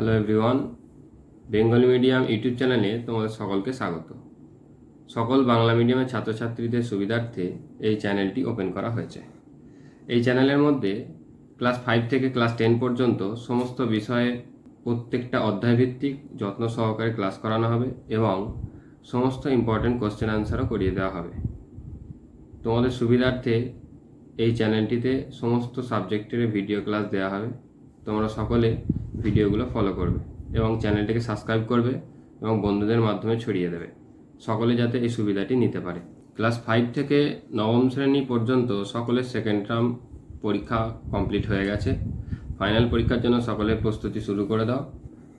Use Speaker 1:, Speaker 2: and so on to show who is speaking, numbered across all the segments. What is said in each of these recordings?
Speaker 1: Hello everyone Bengali medium YouTube চ্যানেলে তোমাদের সকলকে স্বাগত। সকল বাংলা মিডিয়ামের ছাত্রছাত্রীদের সুবিধার্থে এই চ্যানেলটি ওপেন করা হয়েছে। এই চ্যানেলের মধ্যে ক্লাস ফাইভ থেকে ক্লাস টেন পর্যন্ত সমস্ত বিষয়ে প্রত্যেকটা অধ্যায়ভিত্তিক যত্ন সহকারে ক্লাস করানো হবে এবং সমস্ত ইম্পর্টেন্ট কোশ্চেন আনসারও করিয়ে দেওয়া হবে। তোমাদের সুবিধার্থে এই চ্যানেলটিতে সমস্ত সাবজেক্টের ভিডিও ক্লাস দেওয়া হবে। তোমরা সকলে ভিডিওগুলো ফলো করবে এবং চ্যানেলটিকে সাবস্ক্রাইব করবে এবং বন্ধুদের মাধ্যমে ছড়িয়ে দেবে। সকলে যাতে এই সুবিধাটি নিতে পারে। ক্লাস ফাইভ থেকে নবম শ্রেণি পর্যন্ত সকলের সেকেন্ড টার্ম পরীক্ষা কমপ্লিট হয়ে গেছে। ফাইনাল পরীক্ষার জন্য সকলের প্রস্তুতি শুরু করে দাও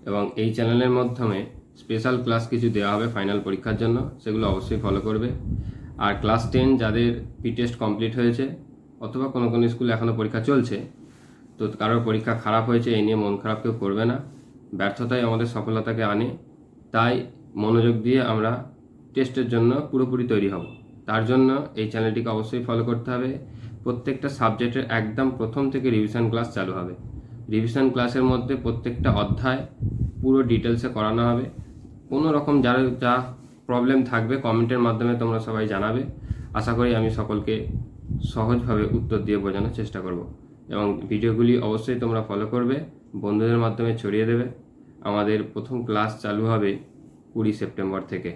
Speaker 1: এবং এই চ্যানেলের মাধ্যমে স্পেশাল ক্লাস কিছু দেওয়া হবে ফাইনাল পরীক্ষার জন্য, সেগুলো অবশ্যই ফলো করবে। আর ক্লাস টেন যাদের পি টেস্ট কমপ্লিট হয়েছে অথবা কোনো কোনো স্কুলে এখনও পরীক্ষা চলছে তো কারোর পরীক্ষা খারাপ হয়েছে এই নিয়ে মন খারাপ কেউ করবে না। ব্যর্থতাই আমাদের সফলতাকে আনে। তাই মনোযোগ দিয়ে আমরা টেস্টের জন্য পুরোপুরি তৈরি হব। তার জন্য এই চ্যানেলটিকে অবশ্যই ফলো করতে হবে। প্রত্যেকটা সাবজেক্টের একদম প্রথম থেকে রিভিশন ক্লাস চালু হবে। রিভিশন ক্লাসের মধ্যে প্রত্যেকটা অধ্যায় পুরো ডিটেলসে করানো হবে। কোনো রকম যার যা প্রবলেম থাকবে কমেন্টের মাধ্যমে তোমরা সবাই জানাবে। আশা করি আমি সকলকে সহজভাবে উত্তর দিয়ে বোঝানোর চেষ্টা করব। এবং ভিডিওগুলি অবশ্যই তোমরা ফলো করবে, বন্ধুদের মাধ্যমে ছড়িয়ে দেবে। আমাদের প্রথম ক্লাস চালু হবে কুড়ি সেপ্টেম্বর থেকে।